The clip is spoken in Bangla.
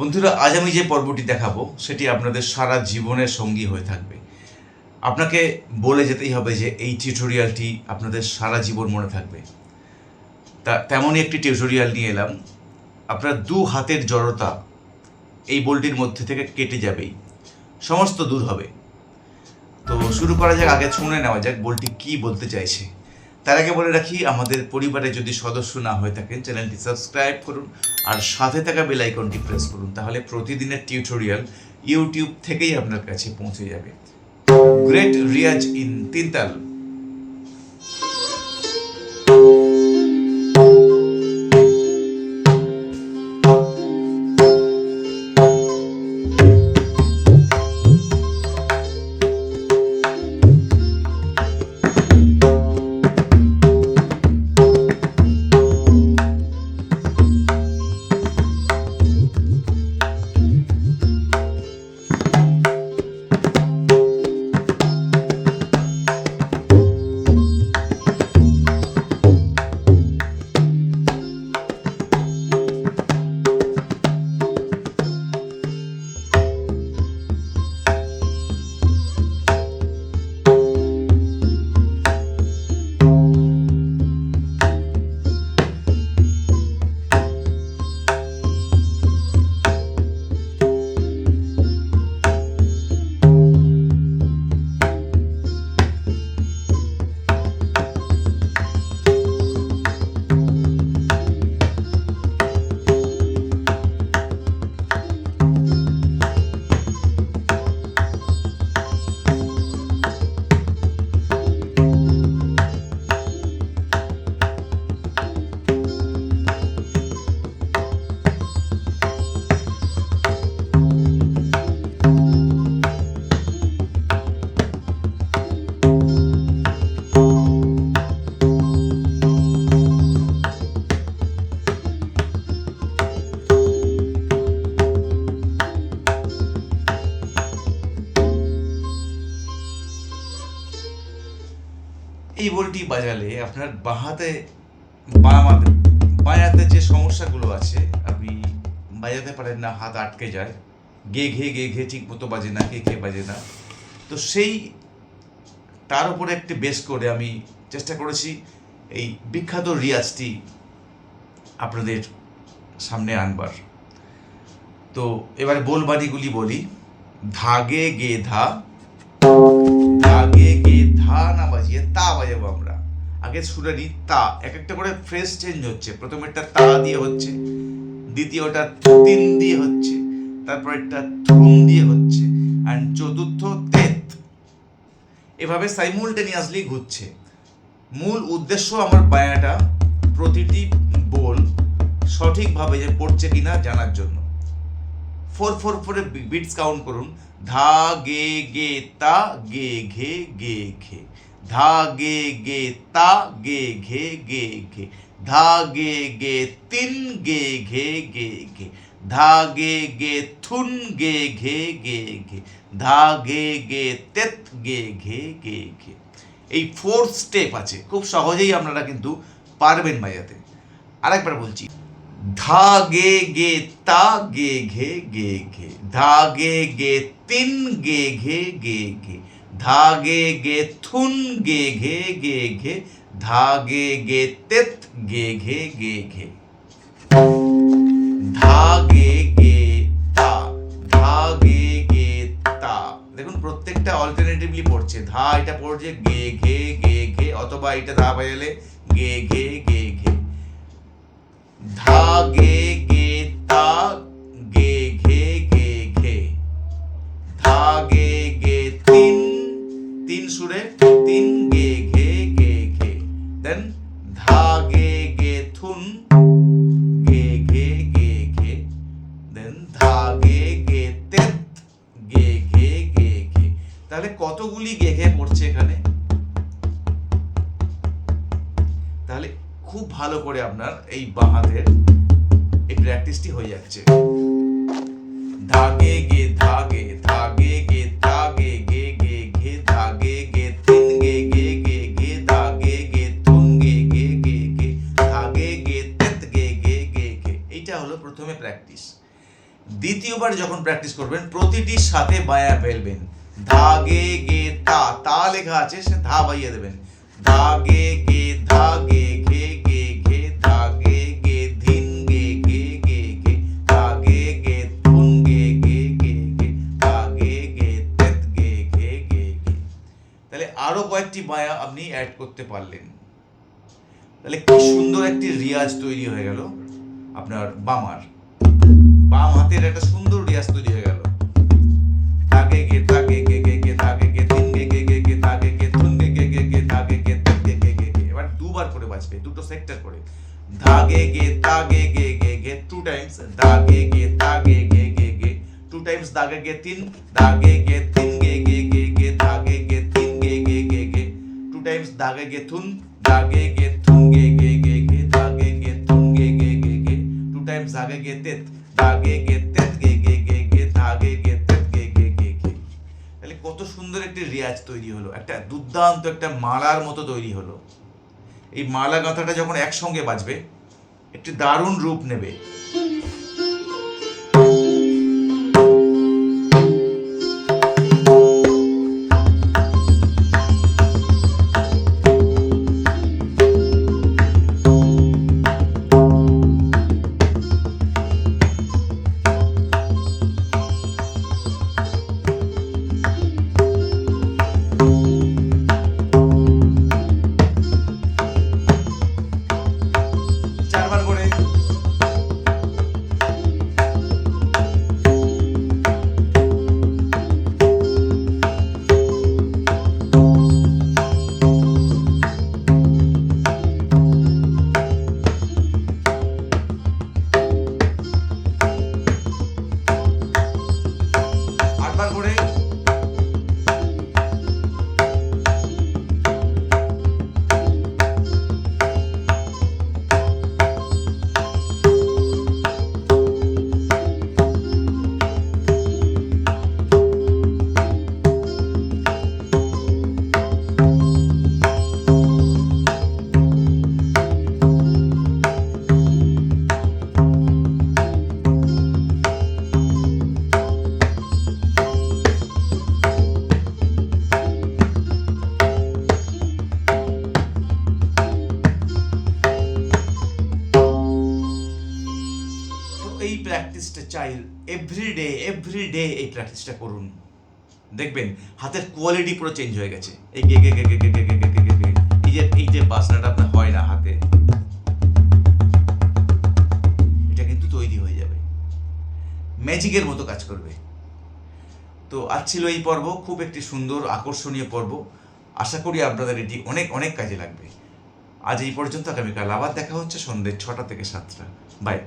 বন্ধুরা, আজ আমি যে পর্বটি দেখাবো, সেটি আপনাদের সারা জীবনের সঙ্গী হয়ে থাকবে। আপনাকে বলে যেতেই হবে যে এই টিউটোরিয়ালটি আপনাদের সারা জীবন মনে থাকবে। তা তেমনই একটি টিউটোরিয়াল নিয়ে এলাম। আপনার দু হাতের জড়তা এই বলটির মধ্যে থেকে কেটে যাবেই। সমস্ত দূর হবে। তো শুরু করা যাক, আগে শুনে নেওয়া যাক বলটি কি বলতে চাইছে। তার আগে বলে রাখি, আমাদের পরিবারে যদি সদস্য না হয়ে থাকেন, চ্যানেলটি সাবস্ক্রাইব করুন আর সাথে থাকা বেল আইকনটি প্রেস করুন, তাহলে প্রতিদিনের টিউটোরিয়াল ইউটিউব থেকেই আপনার কাছে পৌঁছে যাবে। Great riyaz in Teentaal. এই বলটি বাজালে আপনার বাঁহাতে বামাতে বাঁয়াতে যে সমস্যাগুলো আছে, আপনি বাজাতে পারেন না, হাত আটকে যায়। গে ঘে গে ঘে ঠিক মতো বাজে না কে কে বাজে না। তো সেই, তার উপরে একটি বেশ করে আমি চেষ্টা করেছি এই বিখ্যাত রিয়াজটি আপনাদের সামনে আনবার। তো এবারে বলবাড়িগুলি বলি। ধাগে গে ধা, ধাগে গে ধা না তা বাজাবো আমরা। আগে সুরেরই তা। এক একটা করে ফ্রেজ চেঞ্জ হচ্ছে। প্রথমেরটা তা দিয়ে হচ্ছে। দ্বিতীয়টা তিন দিয়ে হচ্ছে। তারপর একটা থুম দিয়ে হচ্ছে। অ্যান্ড চতুর্থ তেত। এভাবে সাইমুলটেনিয়াসলি ঘুরছে। মূল উদ্দেশ্য আমার বায়াটা প্রতিটি বোল সঠিকভাবে যে পড়ছে কিনা জানার জন্য। ফোর ফোর, ফোরে বিটস কাউন্ট করুন। ধা, গে গে, তা, গে, ঘে গে, ঘে। ধা গে গে তা গে ঘে গে ঘে, ধা গে গে তিন গে ঘে গে ঘে, ধা গে গে থুন গে ঘে গে ঘে, ধা গে গে তেত গে ঘে গে ঘে। এই ফোর স্টেপ আছে, খুব সহজেই আপনারা কিন্তু পারবেন বাজাতে। আরেকবার বলছি, ধা গে গে তা গে ঘে গে ঘে, ধা গে গে তিন গে ঘে গে ঘে ধা গে গে থুন গে ঘে গে ঘে ধা গে গে তেত গে ঘে গে ঘে। ধা গে গে তা ধা গে গে তা। দেখুন, প্রত্যেকটা অল্টারনেটিভলি পড়ছে। ধা এটা পড়ছে গে ঘে গে ঘে, অথবা এটা ধা বাজালে গে ঘে গে ঘে। ধা গে তাহলে খুব ভালো করে আপনার এই বাঁ হাতের এই প্র্যাকটিসটি হয়ে যাচ্ছে। ধাগে গে, ধাগে ধাগে গে ধাগে গে গে, ঘে, ধাগে গে, তিন গে গে গে গে ধাগে গে তুন গে গে গে গে, ধাগে গে, তেত গে গে গে গে। এইটা হলো প্রথমে প্র্যাকটিস দ্বিতীয়বার যখন প্র্যাকটিস করবেন, প্রতিটির সাথে বায়া ফেলবেন। ধা গে গে তা তা লেখা আছে, সে ধা বাইয়ে দেবেন। ধা গে অ্যাড করতে পারলেন। তাহলে কি সুন্দর একটি রিয়াজ তৈরি হয়ে গেল আপনার বামার। বাম হাতের একটা সুন্দর রিয়াজ তৈরি হয়ে গেল। তাগে গে তাগে গে গে গে তাগে গে তিন গে গে গে গে তাগে গে থুন গে গে গে গে তিন গে গে গে গে এবার দুবার করে বাজবে, দুটো সেক্টর করে। ধাগে গে, তাগে গে গে গে টু টাইমস দাগে গে, তাগে গে গে গে। টু টাইমস দাগে গে, তিন দাগে গে, তিন। টাইমস দাগে গে থুন দাগে গে থুন গে গে গে গে দাগে গে থুন গে গে গে গে টু টাইমস দাগে গে তেত দাগে গে তেত গে গে গে গে দাগে গে তেত গে গে গে গে তাহলে কত সুন্দর একটি রিয়াজ তৈরি হলো একটা দুর্দান্ত একটা মালার মতো তৈরি হলো এই মালা গাঁথাটা যখন একসঙ্গে বাজবে একটি দারুণ রূপ নেবে এই প্র্যাকটিসটা চাই এভরিডে এভরিডে এই প্র্যাকটিসটা করুন দেখবেন হাতের কোয়ালিটি পুরো চেঞ্জ হয়ে গেছে এই গে গে গে গে গে গে গে গে গে। এই যে এই যে বাসনাটা আপনার হয় না হাতে এটা কিন্তু তৈরি হয়ে যাবে ম্যাজিকের মতো কাজ করবে তো আজ ছিল এই পর্ব খুব একটি সুন্দর আকর্ষণীয় পর্ব আশা করি আপনাদের এটি অনেক অনেক কাজে লাগবে আজ এই পর্যন্ত আগামীকাল আবার দেখা হচ্ছে সন্ধ্যে ছটা থেকে সাতটা বাই